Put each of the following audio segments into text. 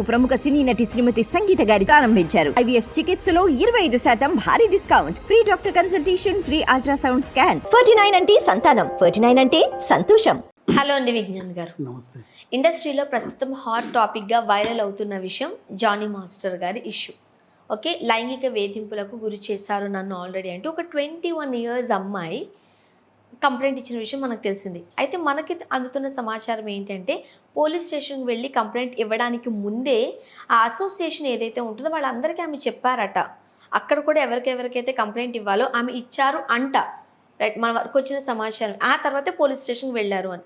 ప్రముఖ సినీ నటి శ్రీమతి సంగీత గారి ప్రారంభించారు. ఐవీఎఫ్ చికిత్సలో ఇరవై ఐదు శాతం భారీ discount. Free doctor consultation free ultrasound scan. Forty nine అంటే సంతానం. ఫోర్టీ నైన్ అంటే సంతోషం. హలో అండి విజ్ఞాన్ గారు. నమస్తే. ఇండస్ట్రీలో ప్రస్తుతం హాట్ టాపిక్గా వైరల్ అవుతున్న విషయం జానీ మాస్టర్ గారి ఇష్యూ. ఓకే లైంగిక వేధింపులకు గురి చేశారు నన్ను ఆల్రెడీ అంటూ. ఒక ట్వంటీ వన్ ఇయర్స్ అమ్మాయి కంప్లైంట్ ఇచ్చిన విషయం మనకు తెలిసింది. అయితే మనకి అందుతున్న సమాచారం ఏంటంటే పోలీస్ స్టేషన్కి వెళ్ళి కంప్లైంట్ ఇవ్వడానికి ముందే ఆ అసోసియేషన్ ఏదైతే ఉంటుందో వాళ్ళందరికీ ఆమె చెప్పారట. అక్కడ కూడా ఎవరికెవరికైతే కంప్లైంట్ ఇవ్వాలో ఆమె ఇచ్చారు అంట. రైట్ మన వరకు వచ్చిన సమాచారం. ఆ తర్వాతే పోలీస్ స్టేషన్కి వెళ్ళారు అని.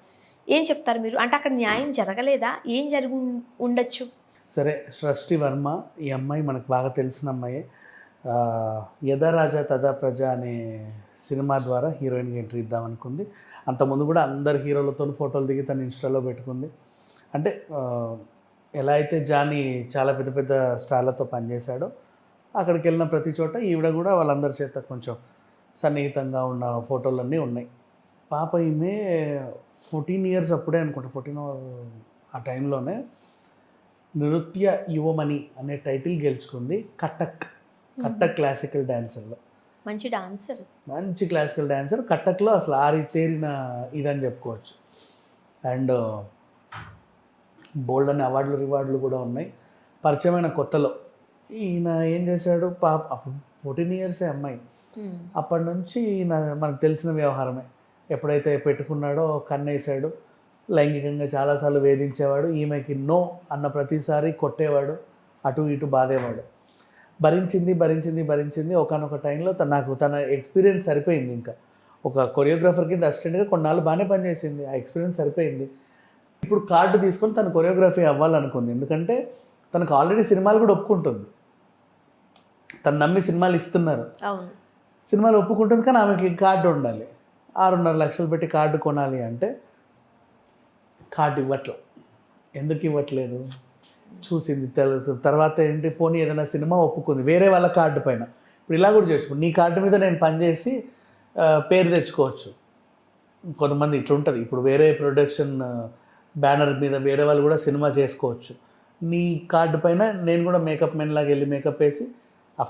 ఏం చెప్తారు మీరు? అంటే అక్కడ న్యాయం జరగలేదా? ఏం జరిగి ఉండొచ్చు? సరే సృష్టి వర్మ ఈ అమ్మాయి మనకు బాగా తెలిసిన అమ్మాయి. యదరాజా యథా రాజా తదా ప్రజ అనే సినిమా ద్వారా హీరోయిన్గా ఎంట్రీ ఇద్దాం అనుకుంది. అంతకుముందు కూడా అందరు హీరోలతో ఫోటోలు దిగి తను ఇన్స్టాలో పెట్టుకుంది. అంటే ఎలా అయితే జానీ చాలా పెద్ద పెద్ద స్టార్లతో పనిచేశాడో అక్కడికి వెళ్ళిన ప్రతి చోట ఈవిడ కూడా వాళ్ళందరి చేత కొంచెం సన్నిహితంగా ఉన్న ఫోటోలన్నీ ఉన్నాయి. పాప ఈమె ఫోర్టీన్ ఇయర్స్ అప్పుడే అనుకుంటా ఫోర్టీన్ ఆ టైంలోనే నృత్య యువమణి అనే టైటిల్ గెలుచుకుంది కటక్ కటక్ క్లాసికల్ డ్యాన్సర్లో మంచి డాన్సర్. మంచి క్లాసికల్ డాన్సర్. కటక్లో అసలు ఆరి తేరిన ఇదని చెప్పుకోవచ్చు. అండ్ బోల్డ్ అనే అవార్డులు రివార్డులు కూడా ఉన్నాయి. పరిచయమైన కొత్తలో. ఈయన ఏం చేశాడు? పాప అప్పుడు ఫోర్టీన్ ఇయర్సే అమ్మాయి. అప్పటి నుంచి ఈయన మనకు తెలిసిన వ్యవహారమే. ఎప్పుడైతే పెట్టుకున్నాడో కన్నేసాడు లైంగికంగా చాలాసార్లు వేధించేవాడు. ఈమెకి నో అన్న ప్రతిసారి కొట్టేవాడు. అటు ఇటు బాధేవాడు. భరించింది భరించింది భరించింది. ఒకనొక టైంలో తన నాకు తన ఎక్స్పీరియన్స్ సరిపోయింది ఇంకా. ఒక కొరియోగ్రాఫర్ కింద అసిస్టెంట్గా కొన్నాళ్ళు బాగానే పనిచేసింది. ఆ ఎక్స్పీరియన్స్ సరిపోయింది. ఇప్పుడు కార్డు తీసుకొని తను కొరియోగ్రఫీ అవ్వాలనుకుంది. ఎందుకంటే తనకు ఆల్రెడీ సినిమాలు కూడా ఒప్పుకుంటుంది. తను నమ్మి సినిమాలు ఇస్తున్నారు. సినిమాలు ఒప్పుకుంటుంది కానీ ఆమెకి కార్డు ఉండాలి. ఆరున్నర లక్షలు పెట్టి కార్డు కొనాలి అంటే కార్డు ఇవ్వట్లేదు ఎందుకు ఇవ్వట్లేదు? చూసింది తర్వాత ఏంటి పోనీ ఏదైనా సినిమా ఒప్పుకుంది వేరే వాళ్ళ కార్డు పైన. ఇప్పుడు ఇలా కూడా చేసుకో నీ కార్డు మీద నేను పనిచేసి పేరు తెచ్చుకోవచ్చు. కొంతమంది ఇట్లా ఉంటుంది ఇప్పుడు వేరే ప్రొడక్షన్ బ్యానర్ మీద వేరే వాళ్ళు కూడా సినిమా చేసుకోవచ్చు. నీ కార్డు పైన నేను కూడా మేకప్ మెన్ లాగా వెళ్ళి మేకప్ వేసి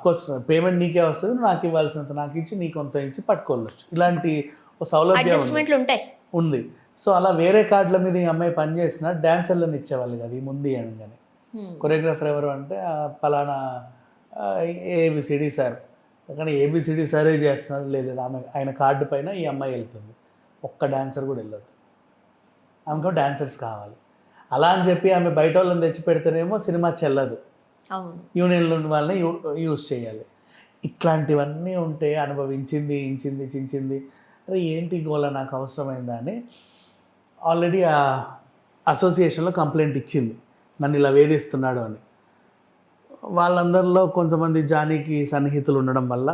కోర్స్ పేమెంట్ నీకే వస్తుంది నాకు ఇవ్వాల్సినంత నాకు ఇచ్చి నీకు కొంత ఇచ్చి పట్టుకోవచ్చు. ఇలాంటి సౌలభ్యం ఉంది. సో అలా వేరే కార్డుల మీద ఈ అమ్మాయి పనిచేసిన డాన్సర్లను ఇచ్చేవాళ్ళు కదా ఈ ముందు అనగానే. కొరియోగ్రాఫర్ ఎవరు అంటే పలానా ఏబిసిడి సార్. కానీ ఏబిసిడి సారే చేస్తున్నారు. లేదు ఆమె ఆయన కార్డు పైన ఈ అమ్మాయి వెళ్తుంది. ఒక్క డాన్సర్ కూడా వెళ్ళదు ఆమెకు డాన్సర్స్ కావాలి. అలా అని చెప్పి ఆమె బయట వాళ్ళని తెచ్చి పెడితేనేమో సినిమా చెల్లదు. యూనియన్లు ఉన్న వాళ్ళని యూ యూజ్ చేయాలి. ఇట్లాంటివన్నీ ఉంటే అనుభవించింది ఇంచింది చించింది. అరే ఏంటి గోల నాకు అవసరమైందా అని ఆల్రెడీ ఆ అసోసియేషన్లో కంప్లైంట్ ఇచ్చింది. నన్ను ఇలా వేధిస్తున్నాడు అని. వాళ్ళందరిలో కొంతమంది జానీకి సన్నిహితులు ఉండడం వల్ల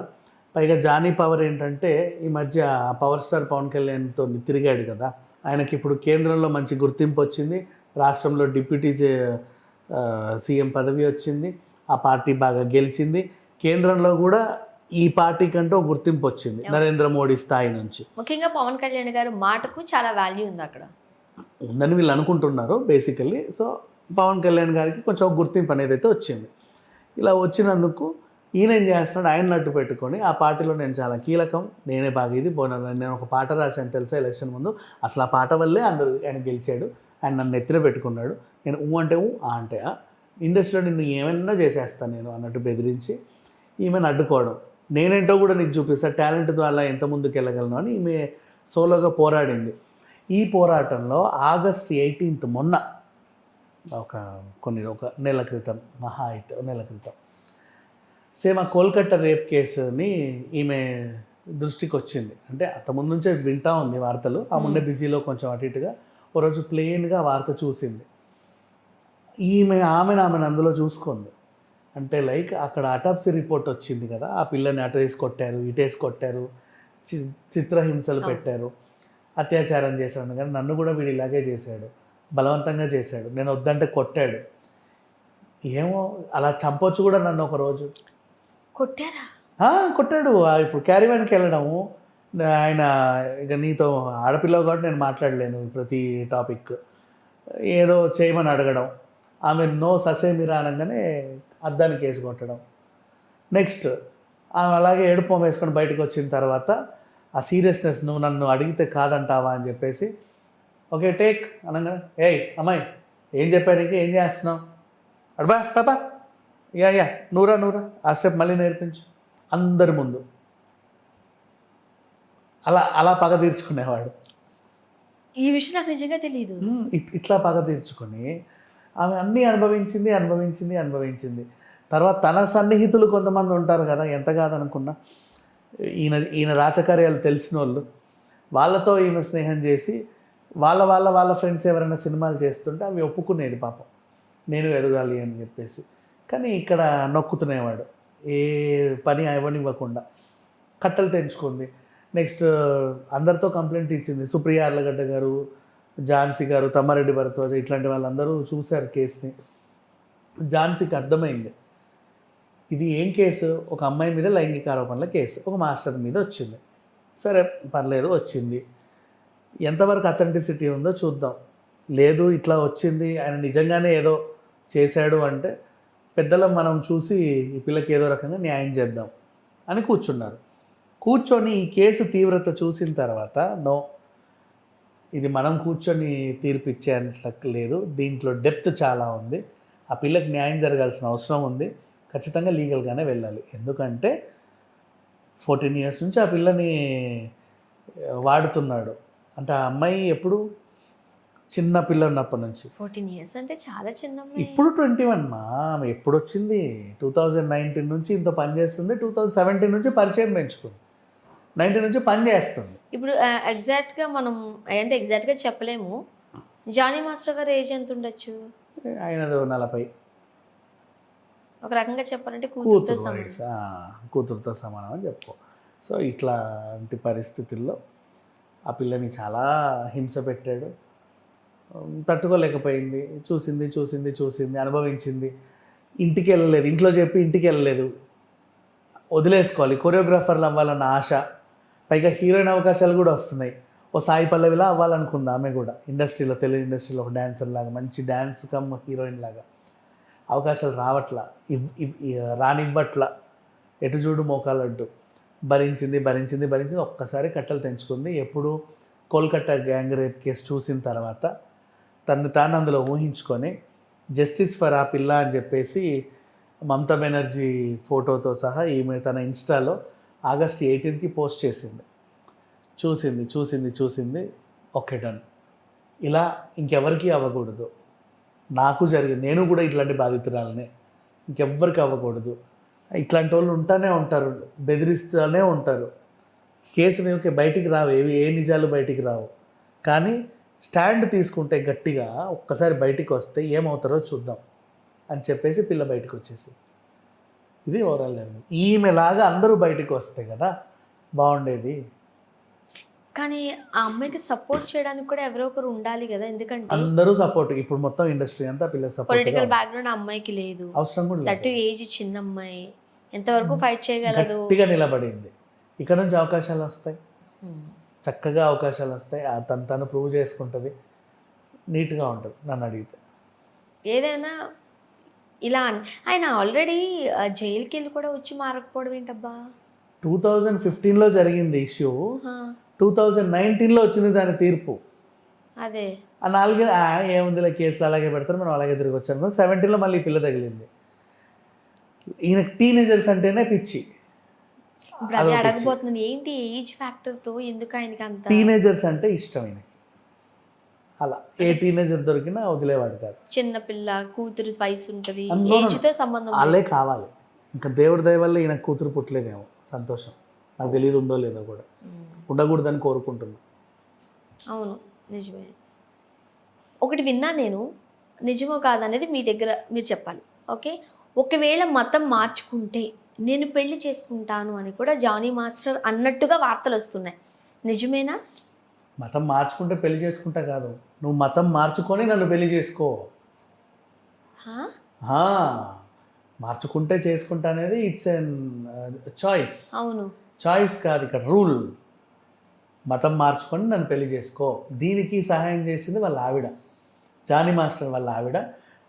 పైగా జానీ పవర్ ఏంటంటే ఈ మధ్య పవర్ స్టార్ పవన్ కళ్యాణ్తో తిరిగాడు కదా. ఆయనకి ఇప్పుడు కేంద్రంలో మంచి గుర్తింపు వచ్చింది. రాష్ట్రంలో డిప్యూటీ సీఎం పదవి వచ్చింది. ఆ పార్టీ బాగా గెలిచింది. కేంద్రంలో కూడా ఈ పార్టీ కంటే గుర్తింపు వచ్చింది నరేంద్ర మోడీ స్థాయి నుంచి. ముఖ్యంగా పవన్ కళ్యాణ్ గారు మాటకు చాలా వాల్యూ ఉంది అక్కడ. ఉందని వీళ్ళు అనుకుంటున్నారు బేసికల్లీ సో పవన్ కళ్యాణ్ గారికి కొంచెం గుర్తింపు అనేది అయితే వచ్చింది. ఇలా వచ్చినందుకు ఈయన ఏం చేస్తున్నాడు? ఆయన నట్టు పెట్టుకొని ఆ పార్టీలో నేను చాలా కీలకం నేనే బాగా ఇది పోయినా నేను ఒక పాట రాశాను తెలుసా ఎలక్షన్ ముందు? అసలు ఆ పాట వల్లే అందరూ ఆయన గెలిచాడు ఆయన నన్ను ఎత్తిన పెట్టుకున్నాడు. నేను ఊ అంటే ఊ ఆ అంటే ఆ. ఇండస్ట్రీలో నిన్ను ఏమైనా చేసేస్తాను నేను అన్నట్టు బెదిరించి ఈమెను అడ్డుకోవడం నేనేంటో కూడా నీకు చూపిస్తాను టాలెంట్ ద్వారా ఎంత ముందుకు వెళ్ళగలను అని ఈమె సోలోగా పోరాడింది. ఈ పోరాటంలో ఆగస్ట్ ఎయిటీన్త్ మొన్న ఒక కొన్ని ఒక నెల క్రితం మహా అయితే నెల క్రితం. సేమ్ ఆ కోల్కట్టా రేప్ కేసుని ఈమె దృష్టికి వచ్చింది అంటే అంత ముందు నుంచే వింటా ఉంది వార్తలు. ఆ ముందే బిజీలో కొంచెం అటు ఇటుగా ఓ రోజు ప్లెయిన్గా వార్త చూసింది. ఈమె ఆమెను ఆమెను అందులో చూసుకుంది. అంటే లైక్ అక్కడ అటాప్సీ రిపోర్ట్ వచ్చింది కదా ఆ పిల్లని అటు వేసి కొట్టారు ఇటు వేసి కొట్టారు చి- చిత్రహింసలు. పెట్టారు అత్యాచారం చేశాడు కానీ నన్ను కూడా వీడు ఇలాగే చేశాడు. బలవంతంగా చేశాడు. నేను వద్దంటే కొట్టాడు. ఏమో అలా చంపొచ్చు కూడా నన్ను ఒక రోజు కొట్టారా కొట్టాడు. ఇప్పుడు క్యారీవాన్కి వెళ్ళడము. ఆయన ఇక నీతో ఆడపిల్ల కాబట్టి నేను మాట్లాడలేను ప్రతి టాపిక్. ఏదో చేయమని అడగడం. ఆమె నో ససేమిరా అనగానే అద్దానికి వేసి కొట్టడం. నెక్స్ట్ ఆమె అలాగే ఏడుపు వేసుకొని బయటకు వచ్చిన తర్వాత ఆ సీరియస్నెస్ నువ్వు నన్ను అడిగితే కాదంటావా? అని చెప్పేసి ఓకే టేక్ అనగానే ఏయ్ అమ్మాయి ఏం చెప్పాడు నీకు? ఏం చేస్తున్నావు? అడబా పాపా యా యా నూరా నూరా ఆ స్టెప్ మళ్ళీ నేర్పించు. అందరి ముందు. అలా అలా పగ తీర్చుకునేవాడు. ఈ విషయం నాకు నిజంగా తెలియదు ఇట్లా పగ తీర్చుకొని ఆమె అన్నీ అనుభవించింది అనుభవించింది అనుభవించింది. తర్వాత తన సన్నిహితులు కొంతమంది ఉంటారు కదా ఎంత కాదనుకున్నా. ఈయన ఈయన రాచకార్యాలు తెలిసిన వాళ్ళు వాళ్ళతో ఈమె స్నేహం చేసి వాళ్ళ వాళ్ళ వాళ్ళ ఫ్రెండ్స్ ఎవరైనా సినిమాలు చేస్తుంటే అవి ఒప్పుకునేది పాపం. నేను ఎదగాలి అని చెప్పేసి. కానీ ఇక్కడ నొక్కుతునేవాడు. ఏ పని ఇవ్వనివ్వకుండా కట్టలు తెంచుకుంది. నెక్స్ట్ అందరితో కంప్లైంట్ ఇచ్చింది. సుప్రియ అర్లగడ్డ గారు ఝాన్సీ గారు తమ్మారెడ్డి భరద్వాజ ఇట్లాంటి వాళ్ళందరూ చూశారు కేసుని. ఝాన్సీకి అర్థమైంది. ఇది ఏం కేసు? ఒక అమ్మాయి మీద లైంగిక ఆరోపణల కేసు. ఒక మాస్టర్ మీద వచ్చింది. సరే పర్లేదు వచ్చింది. ఎంతవరకు అథెంటిసిటీ ఉందో చూద్దాం. లేదు ఇట్లా వచ్చింది ఆయన నిజంగానే ఏదో చేశాడు అంటే పెద్దలం మనం చూసి ఈ పిల్లకి ఏదో రకంగా న్యాయం చేద్దాం అని కూర్చున్నారు. కూర్చొని ఈ కేసు తీవ్రత చూసిన తర్వాత నో ఇది మనం కూర్చొని తీర్పిచ్చేంత లేదు. దీంట్లో డెప్త్ చాలా ఉంది. ఆ పిల్లకి న్యాయం జరగాల్సిన అవసరం ఉంది. ఖచ్చితంగా లీగల్గానే వెళ్ళాలి. ఎందుకంటే ఫోర్టీన్ ఇయర్స్ నుంచి ఆ పిల్లని వాడుతున్నాడు. అంటే ఆ అమ్మాయి ఎప్పుడు చిన్న పిల్ల ఉన్నప్పటి నుంచి? Fourteen years. అంటే చాలా చిన్న. ఇప్పుడు ట్వంటీ వన్ మా ఆమె ఎప్పుడు వచ్చింది టూ థౌజండ్ నైన్టీన్ నుంచి ఇంత పని చేస్తుంది. టూ థౌజండ్ సెవెంటీన్ నుంచి పరిచయం పెంచుకుంది. నైన్టీన్ నుంచి పని చేస్తుంది. ఇప్పుడు ఆ, exact గా మనం అంటే exact గా చెప్పలేము. జానీ మాస్టర్ గారు ఏజ్ ఎంత ఉండొచ్చు? ఆయనది ఓ నలభై. ఒక రకంగా చెప్పాలంటే కూతురుతో కూతురు సమానం. కూతురుతో సమానం అని చెప్పు సో ఇట్లాంటి పరిస్థితుల్లో ఆ పిల్లని చాలా హింస పెట్టాడు. తట్టుకోలేకపోయింది. చూసింది చూసింది చూసింది అనుభవించింది. ఇంటికి వెళ్ళలేదు. ఇంట్లో చెప్పి ఇంటికి వెళ్ళలేదు. వదిలేసుకోవాలి. కొరియోగ్రాఫర్లు అవ్వాలన్న ఆశ. పైగా హీరోయిన్ అవకాశాలు కూడా వస్తున్నాయి. ఓ సాయి పల్లవిలా అవ్వాలనుకుంది ఆమె కూడా. ఇండస్ట్రీలో తెలుగు ఇండస్ట్రీలో ఒక డ్యాన్సర్ లాగా మంచి డ్యాన్స్ కమ్ హీరోయిన్ లాగా. అవకాశాలు రావట్లా. ఇవ్ ఇవ్ ఇ- రానివ్వట్లా. ఎటు చూడు మోకాలడ్డు భరించింది భరించింది భరించింది ఒక్కసారి కట్టలు తెంచుకుంది. ఎప్పుడు కోల్కట్టా గ్యాంగ్ రేప్ కేసు చూసిన తర్వాత తను తాను అందులో ఊహించుకొని జస్టిస్ ఫర్ ఆ పిల్ల అని చెప్పేసి మమతా బెనర్జీ ఫోటోతో సహా ఈమె తన ఇన్స్టాలో ఆగస్ట్ ఎయిటీన్త్కి పోస్ట్ చేసింది. చూసింది చూసింది చూసింది ఓకే డన్. ఇలా ఇంకెవరికి అవ్వకూడదు. నాకు జరిగింది నేను కూడా ఇట్లాంటి బాధితురాలనే. ఇంకెవ్వరికి అవ్వకూడదు. ఇట్లాంటి వాళ్ళు ఉంటానే ఉంటారు బెదిరిస్తూనే ఉంటారు. కేసుని ఓకే బయటికి రావు ఏవి ఏ నిజాలు బయటికి రావు. కానీ స్టాండ్ తీసుకుంటే గట్టిగా ఒక్కసారి బయటికి వస్తే ఏమవుతారో చూద్దాం అని చెప్పేసి పిల్ల బయటకు వచ్చేసి ఇది ఓవరాల్ లెవెల్ ఈమెలాగా అందరూ బయటికి వస్తే కదా బాగుండేది. కానీ ఆ అమ్మాయికి సపోర్ట్ చేయడానికి కూడా ఎవరో ఒకరు ఉండాలి కదా ఎందుకంటే అందరూ సపోర్ట్ ఇప్పుడు మొత్తం ఇండస్ట్రీ అంతా పొలిటికల్ సపోర్ట్ బ్యాక్గ్రౌండ్ ఆ అమ్మాయికి లేదు. అవసరం కూడా లేదు. ఏజ్ చిన్న అమ్మాయి. ఎంతవరకు ఫైట్ చేయగలదు? గట్టిగా నిలబడింది. ఇక్కడ నుంచి అవకాశాలు వస్తాయి. చక్కగా అవకాశాలు వస్తాయి. తను తను ప్రూవ్ చేసుకుంటుంది. నీట్గా ఉంటుంది నన్ను అడిగితే. ఏదైనా ఇలా ఆయన ఆల్రెడీ జైలుకి వెళ్ళి కూడా వచ్చి మారకపోవడం ఏంటబ్బా? టూ థౌజండ్ ఫిఫ్టీన్లో జరిగింది ఇష్యూ. టూ థౌజండ్ నైన్టీన్లో వచ్చింది దాని తీర్పు. అదే. ఆ నాలుగే ఏముందిలే కేసులు అలాగే పెడతారు మనం అలాగే తిరిగి వచ్చాను సెవెంటీన్లో మళ్ళీ పిల్ల తగిలింది. ఈయన టీనేజర్స్ అంటేనే పిచ్చి. అడగబోతున్నాను ఏంటి ఏజ్ ఫ్యాక్టర్తో ఎందుకు ఆయనకి అంత? టీనేజర్స్ అంటే ఇష్టం ఈయనకి అలా ఏ టీనేజర్ దొరికినా వదిలేవాడు కాదు. చిన్న పిల్ల కూతురు వయసు ఉంటది అందులో ఏజ్తో సంబంధం. వాళ్ళే కావాలి. ఇంకా దేవుడి దయ వల్ల ఈయన కూతురు పుట్టలేదేమో సంతోషం. నాకు తెలియదు ఉందో లేదో కూడా. ఉండకూడదని కోరుకుంటున్నాను అవును నిజమే. ఒకటి విన్నా నేను నిజమో కాదనేది మీ దగ్గర మీరు చెప్పాలి ఓకే? ఒకవేళ మతం మార్చుకుంటే నేను పెళ్ళి చేసుకుంటాను అని కూడా జానీ మాస్టర్ అన్నట్టుగా వార్తలు వస్తున్నాయి. నిజమేనా? మతం మార్చుకుంటే పెళ్ళి చేసుకుంటా కాదు. నువ్వు మతం మార్చుకొని నన్ను పెళ్ళి చేసుకో. మార్చుకుంటే చేసుకుంటా అనేది ఇట్స్ ఎన్ చాయిస్ అవును. చాయిస్ కాదు ఇక్కడ రూల్ మతం మార్చుకొని నన్ను పెళ్ళి చేసుకో. దీనికి సహాయం చేసింది వాళ్ళ ఆవిడ. జానీ మాస్టర్ వాళ్ళ ఆవిడ.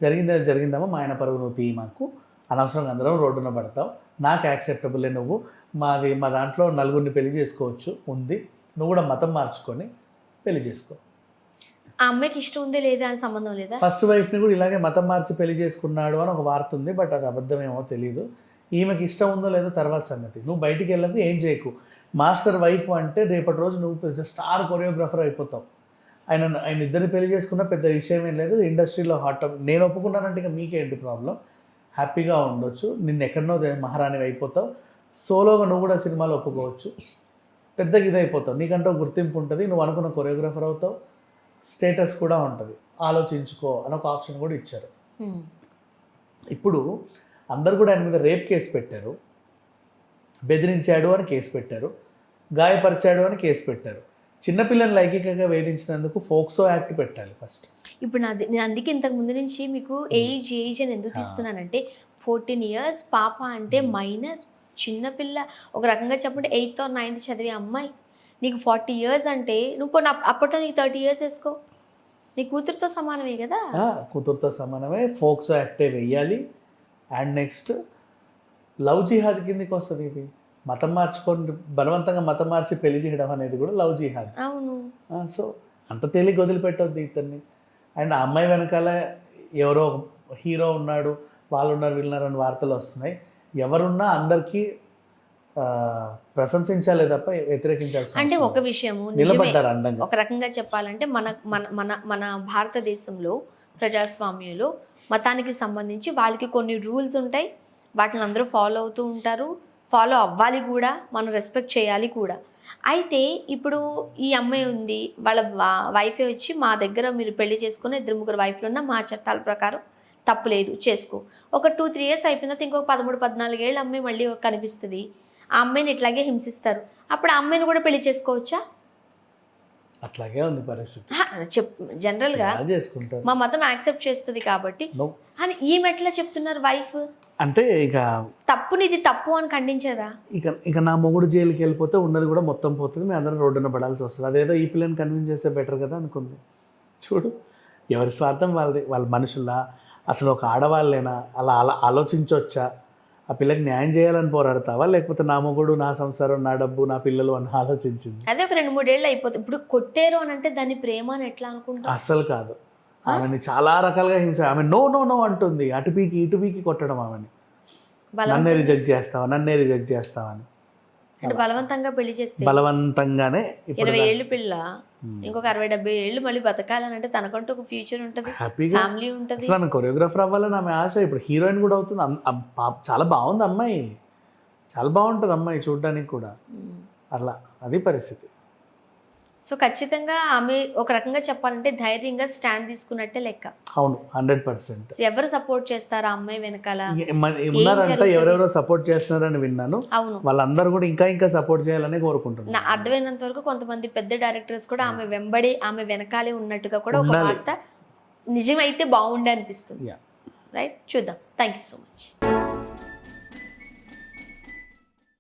జరిగింది జరిగిందమ్మా మా ఆయన పరువు నువ్వు తీ మాకు. అనవసరంగా అందరం రోడ్డున పడతావు నాకు యాక్సెప్టబుల్ నువ్వు. మాది మా దాంట్లో నలుగురిని పెళ్ళి చేసుకోవచ్చు ఉంది. నువ్వు కూడా మతం మార్చుకొని పెళ్ళి చేసుకో. ఆ అమ్మాయికి ఇష్టం ఉందే లేదా అని సంబంధం లేదా? ఫస్ట్ వైఫ్ని కూడా ఇలాగే మతం మార్చి పెళ్ళి చేసుకున్నాడు అని ఒక వార్త ఉంది బట్ అది అబద్ధమేమో తెలియదు ఈమెకి ఇష్టం ఉందో లేదో తర్వాత సంగతి. నువ్వు బయటికి వెళ్ళకు ఏం చేయకు. మాస్టర్ వైఫ్ అంటే రేపటి రోజు నువ్వు స్టార్ కొరియోగ్రాఫర్ అయిపోతావు. ఆయన ఆయన ఇద్దరిని పెళ్ళి చేసుకున్న పెద్ద విషయం ఏం లేదు. ఇండస్ట్రీలో హాట్ నేను ఒప్పుకున్నానంటే ఇక మీకేంటి ప్రాబ్లం హ్యాపీగా ఉండొచ్చు. నిన్ను ఎక్కడనో మహారాణి అయిపోతావు. సోలోగా నువ్వు కూడా సినిమాలో ఒప్పుకోవచ్చు. పెద్దగా ఇదైపోతావు. నీకంటూ గుర్తింపు ఉంటుంది. నువ్వు అనుకున్న కొరియోగ్రాఫర్ అవుతావు. స్టేటస్ కూడా ఉంటుంది. ఆలోచించుకో అని ఒక ఆప్షన్ కూడా ఇచ్చారు. ఉమ్. ఇప్పుడు అందరు కూడా ఆయన మీద రేప్ కేసు పెట్టారు. బెదిరించాడు అని కేసు పెట్టారు. గాయపరిచాడు అని కేసు పెట్టారు. చిన్నపిల్లని లైంగికంగా వేధించినందుకు ఫోక్సో యాక్ట్ పెట్టాలి ఫస్ట్. ఇప్పుడు నాది నేను అందుకే ఇంతకు ముందు నుంచి మీకు ఏజ్ ఏజ్ అని ఎందుకు. తీస్తున్నానంటే ఫోర్టీన్ ఇయర్స్ పాప అంటే మైనర్ చిన్నపిల్ల ఒక రకంగా చెప్పంటే ఎయిత్ ఆర్ నైన్త్ చదివే అమ్మాయి. నీకు ఫార్టీ ఇయర్స్ అంటే నువ్వు అప్పట్లో నీకు థర్టీ ఇయర్స్ వేసుకో. నీ కూతురుతో సమానమే కదా? కూతురుతో సమానమే. ఫోక్సో యాక్టే వెయ్యాలి అండ్ నెక్స్ట్ లవ్ జిహాద్ కిందకి వస్తుంది ఇది. మతం మార్చుకొని బలవంతంగా మతం మార్చి పెళ్ళి చేయడం అనేది కూడా లవ్ జిహాద్. అవును. సో అంత తేలిక వదిలిపెట్టొద్దు ఇతన్ని. అండ్ ఆ అమ్మాయి వెనకాల ఎవరో హీరో ఉన్నాడు వాళ్ళు ఉన్నారు వీళ్ళు ఉన్నారు అని వార్తలు వస్తున్నాయి. ఎవరున్నా అందరికీ ప్రశంసించాలే తప్ప వ్యతిరేకించాల్సిన అంటే ఒక. విషయము నిలబడ్డారు అండంగా ఒక రకంగా చెప్పాలంటే మన మన మన మన భారతదేశంలో ప్రజాస్వామ్యంలో మతానికి సంబంధించి వాళ్ళకి కొన్ని రూల్స్ ఉంటాయి. వాటిని అందరూ ఫాలో అవుతూ ఉంటారు. ఫాలో అవ్వాలి కూడా మనం రెస్పెక్ట్ చేయాలి కూడా. అయితే ఇప్పుడు ఈ అమ్మాయి ఉంది వాళ్ళ వైఫే వచ్చి మా దగ్గర మీరు పెళ్ళి చేసుకుని ఇద్దరు ముగ్గురు వైఫ్లు ఉన్న మా చట్టాల ప్రకారం తప్పు లేదు చేసుకో. ఒక టూ త్రీ ఇయర్స్ అయిపోయిన తర్వాత ఇంకొక పదమూడు పద్నాలుగేళ్ళు అమ్మాయి మళ్ళీ కనిపిస్తుంది. ఆ అమ్మాయిని ఇట్లాగే హింసిస్తారు. అప్పుడు ఆ అమ్మాయిని కూడా పెళ్ళి చేసుకోవచ్చా? అట్లాగే ఉంది పరిస్థితి. చెప్ జనరల్గా మా మతం యాక్సెప్ట్ చేస్తుంది కాబట్టి. అని ఈమె ఎట్లా చెప్తున్నారు వైఫ్? అంటే ఇక తప్పుని ఇది తప్పు అని ఖండించారా? ఇక ఇక నా మొగుడు జైలుకి వెళ్ళిపోతే ఉన్నది కూడా మొత్తం పోతుంది మేము అందరం రోడ్డున పడాల్సి వస్తుంది. అదేదో ఈ పిల్లని కన్విన్స్ చేస్తే బెటర్ కదా అనుకుంది. చూడు ఎవరి స్వార్థం వాళ్ళది వాళ్ళ మనుషులా అసలు ఒక ఆడవాళ్ళేనా? అలా అలా ఆలోచించవచ్చా ఆ పిల్లకి న్యాయం చేయాలని పోరాడతావా? లేకపోతే నా మొగుడు నా సంసారం నా డబ్బు నా పిల్లలు అని ఆలోచించింది? అదే ఒక రెండు మూడేళ్ళు అయిపోతుంది ఇప్పుడు కొట్టారు అని అంటే దాన్ని ప్రేమ అని ఎట్లా అనుకుంటా అస్సలు కాదు. ఆమెని చాలా రకాలుగా హింస ఆమె నో నో నో అంటుంది. అటు పీకి ఇటు పీకి కొట్టడం ఆమెని. నన్నే రిజెక్ట్ చేస్తావా? నన్నే రిజెక్ట్ చేస్తావని. అంటే బలవంతంగా పెళ్ళి చేస్తే బలవంతంగానే ఇరవై ఏళ్ళు పిల్ల. ఇంకొక అరవై డెబ్బై ఏళ్ళు మళ్ళీ బతకాలని అంటే తనకంటూ ఒక ఫ్యూచర్ ఉంటది హ్యాపీగా ఫ్యామిలీ ఉంటది. ఆమె కొరియోగ్రాఫర్ అవ్వాలని ఆమె ఆశ ఇప్పుడు హీరోయిన్ కూడా అవుతుంది. చాలా బాగుంది అమ్మాయి. చాలా బాగుంటుంది అమ్మాయి చూడడానికి కూడా. అలా అది పరిస్థితి. సో ఖచ్చితంగా ఆమె ఒక రకంగా చెప్పాలంటే ధైర్యంగా స్టాండ్ తీసుకున్నట్టే లెక్క. అవును హండ్రెడ్ పర్సెంట్ ఎవరు సపోర్ట్ చేస్తారు ఆ అమ్మాయి వెనకాల? ఉన్నారంట? ఎవరెవరో సపోర్ట్ చేస్తున్నారని విన్నాను. అవును. వాళ్ళందరూ కూడా ఇంకా ఇంకా సపోర్ట్ చేయాలని నా కోరుకుంటున్నాను అర్థమైనంత వరకు కొంతమంది పెద్ద డైరెక్టర్స్ కూడా ఆమె వెంబడి ఆమె వెనకాలే ఉన్నట్టుగా కూడా ఒక. వార్త నిజమైతే బాగుండే అనిపిస్తుంది. రైట్ చూద్దాం. Thank you so much